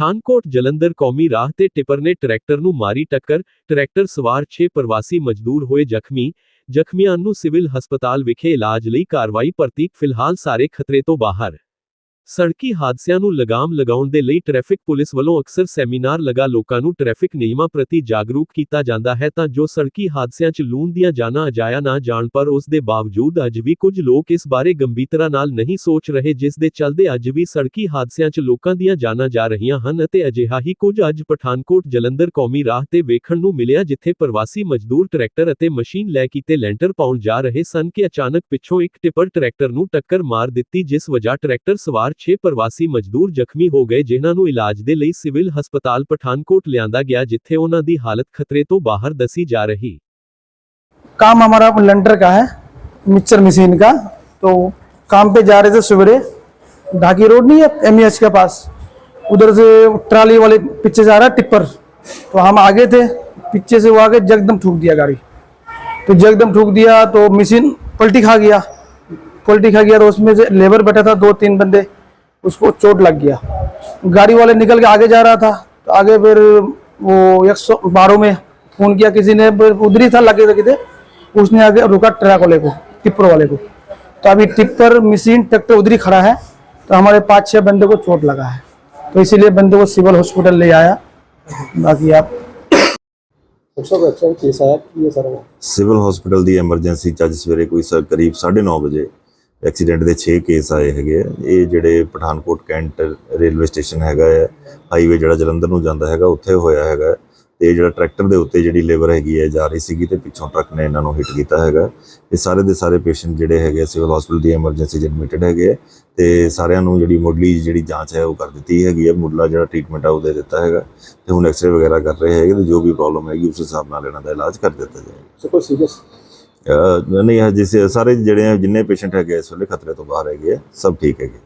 ਪਠਾਨਕੋਟ ਜਲੰਧਰ ਕੌਮੀ ਰਾਹ ਤੇ ਟਿੱਪਰ ਨੇ ਟਰੈਕਟਰ ਨੂੰ ਮਾਰੀ ਟੱਕਰ। ਟਰੈਕਟਰ ਸਵਾਰ 6 ਪ੍ਰਵਾਸੀ ਮਜ਼ਦੂਰ ਹੋਏ ਜ਼ਖਮੀ। ਜ਼ਖਮੀਆਂ ਨੂੰ ਸਿਵਲ ਹਸਪਤਾਲ ਵਿਖੇ ਇਲਾਜ ਲਈ ਕਾਰਵਾਈ ਭਰਤੀ, ਫਿਲਹਾਲ ਸਾਰੇ ਖਤਰੇ ਤੋਂ ਬਾਹਰ। ਸੜਕੀ ਹਾਦਸਿਆਂ ਨੂੰ ਲਗਾਮ ਲਗਾਉਣ ਦੇ ਲਈ ਟ੍ਰੈਫਿਕ ਪੁਲਿਸ ਵੱਲੋਂ ਅਕਸਰ ਸੈਮੀਨਾਰ ਲਗਾ ਲੋਕਾਂ ਨੂੰ ਟ੍ਰੈਫਿਕ ਨਿਯਮਾਂ ਪ੍ਰਤੀ ਜਾਗਰੂਕ ਕੀਤਾ ਜਾਂਦਾ ਹੈ ਤਾਂ ਜੋ ਸੜਕੀ ਹਾਦਸਿਆਂ 'ਚ ਲੂਣ ਦੀਆਂ ਜਾਨਾਂ ਅਜਾਇਆ ਨਾ ਜਾਣ ਪਰ ਉਸ ਦੇ ਬਾਵਜੂਦ ਅੱਜ ਵੀ ਕੁਝ ਲੋਕ ਇਸ ਬਾਰੇ ਗੰਭੀਰਤਾ ਨਾਲ ਨਹੀਂ ਸੋਚ ਰਹੇ ਜਿਸ ਦੇ ਚੱਲਦੇ ਅੱਜ ਵੀ ਸੜਕੀ ਹਾਦਸਿਆਂ 'ਚ ਲੋਕਾਂ ਦੀਆਂ ਜਾਨਾਂ ਜਾ ਰਹੀਆਂ ਹਨ ਅਤੇ ਅਜਿਹਾ ਹੀ ਕੁਝ ਅੱਜ ਪਠਾਨਕੋਟ ਜਲੰਧਰ ਕੌਮੀ ਰਾਹ ਤੇ ਵੇਖਣ ਨੂੰ ਮਿਲਿਆ ਜਿੱਥੇ ਪ੍ਰਵਾਸੀ ਮਜ਼ਦੂਰ ਟਰੈਕਟਰ ਅਤੇ ਮਸ਼ੀਨ ਲੈ ਕੇ ਤੇ ਲੈਂਟਰ ਪਾਉਣ ਜਾ ਰਹੇ ਸਨ ਕਿ ਅਚਾਨਕ ਪਿੱਛੋਂ ਇੱਕ ਟਿੱਪਰ ਟਰੈਕਟਰ ਨੂੰ ਟੱਕਰ ਮਾਰ ਦਿੱਤੀ ਜਿਸ ਵਜ੍ਹਾ ਟਰੈਕਟਰ ਸਵਾਰ 6 ਪ੍ਰਵਾਸੀ ਮਜ਼ਦੂਰ ਜ਼ਖਮੀ ਹੋ ਗਏ ਜਿਨ੍ਹਾਂ ਨੂੰ ਇਲਾਜ ਦੇ ਲਈ ਸਿਵਲ ਹਸਪਤਾਲ ਪਠਾਨਕੋਟ ਲਿਆਂਦਾ ਗਿਆ ਜਿੱਥੇ ਉਹਨਾਂ ਦੀ ਹਾਲਤ ਖਤਰੇ ਤੋਂ ਬਾਹਰ ਦੱਸੀ ਜਾ ਰਹੀ काम हमारा लंडर का है मिक्सर मशीन का तो काम पे जा रहे थे सवेरे ढाकी रोड नहीं है एम के पास उधर से ट्राली वाले पीछे जा रहा है टिप्पर तो हम आगे थे पीछे से वो आगे जगदम ठूक दिया गाड़ी तो जगदम ठूक दिया तो मशीन पलटी खा गया पलटी खा गया तो उसमें से लेबर बैठा था दो तीन बंदे उसको चोट लग गया। गाड़ी वाले निकल के आगे जा रहा था तो आगे फिर वो एक सौ बारह में फ़ोन किया किसी ने उधरी था लगे लगे थे उसने आगे रुका ट्रक वाले को टिप्पर वाले को। तो अभी टिप्पर मशीन ट्रैक्टर उधरी खड़ा है तो हमारे पाँच छः बंदे को चोट लगा है। तो इसीलिए बंदे को सिविल हॉस्पिटल ले आया। बाकी आप सिविल हॉस्पिटल की एमरजेंसी चार्ज सवेरे कोई करीब साढ़े नौ बजे ਐਕਸੀਡੈਂਟ ਦੇ 6 ਕੇਸ ਆਏ ਹੈਗੇ ਆ। ਇਹ ਜਿਹੜੇ ਪਠਾਨਕੋਟ ਕੈਂਟ ਰੇਲਵੇ ਸਟੇਸ਼ਨ ਹੈਗਾ ਹੈ ਹਾਈਵੇ ਜਿਹੜਾ ਜਲੰਧਰ ਨੂੰ ਜਾਂਦਾ ਹੈਗਾ, ਉੱਥੇ ਹੋਇਆ ਹੈਗਾ ਤੇ ਜਿਹੜਾ ਟਰੈਕਟਰ ਦੇ ਉੱਤੇ ਜਿਹੜੀ ਲੇਬਰ ਹੈਗੀ ਹੈ ਜਾ ਰਹੀ ਸੀਗੀ ਤੇ ਪਿੱਛੋਂ ਟਰੱਕ ਨੇ ਇਹਨਾਂ ਨੂੰ ਹਿੱਟ ਕੀਤਾ ਹੈਗਾ ਇਹ ਸਾਰੇ ਦੇ ਸਾਰੇ ਪੇਸ਼ੈਂਟ ਜਿਹੜੇ ਹੈਗੇ ਸਿਵਲ ਹਸਪੀਟਲ ਦੀ ਐਮਰਜੈਂਸੀ ਚ ਐਡਮਿਟਡ ਹੈਗੇ ਆ। ਤੇ ਸਾਰਿਆਂ ਨੂੰ ਜਿਹੜੀ ਮੁੱਢਲੀ ਜਿਹੜੀ ਜਾਂਚ ਹੈ, ਉਹ ਕਰ ਦਿੱਤੀ ਹੈਗੀ ਹੈ ਮੁੱਢਲਾ ਜਿਹੜਾ ਟ੍ਰੀਟਮੈਂਟ ਆ ਉਹ ਦੇ ਦਿੱਤਾ ਹੈਗਾ ਤੇ ਹੁਣ ਐਕਸਰੇ ਵਗੈਰਾ ਕਰ ਰਹੇ ਹੈਗੇ ਤੇ ਜੋ ਵੀ ਪ੍ਰੋਬਲਮ ਹੈਗੀ, ਉਸ ਹਿਸਾਬ ਨਾਲ ਇਹਨਾਂ ਦਾ ਇਲਾਜ ਕਰ ਦਿੱਤਾ ਜਾਏਗਾ। ਸੋ ਕੋਈ ਸੀਰੀਅਸ ਨਹੀਂ ਹੈ ਜਿਸ ਸਾਰੇ ਜਿਹੜੇ ਜਿੰਨੇ ਪੇਸ਼ੈਂਟ ਹੈਗੇ ਇਸ ਵੇਲੇ ਖਤਰੇ ਤੋਂ ਬਾਹਰ ਹੈਗੇ ਆ, ਸਭ ਠੀਕ ਹੈਗੇ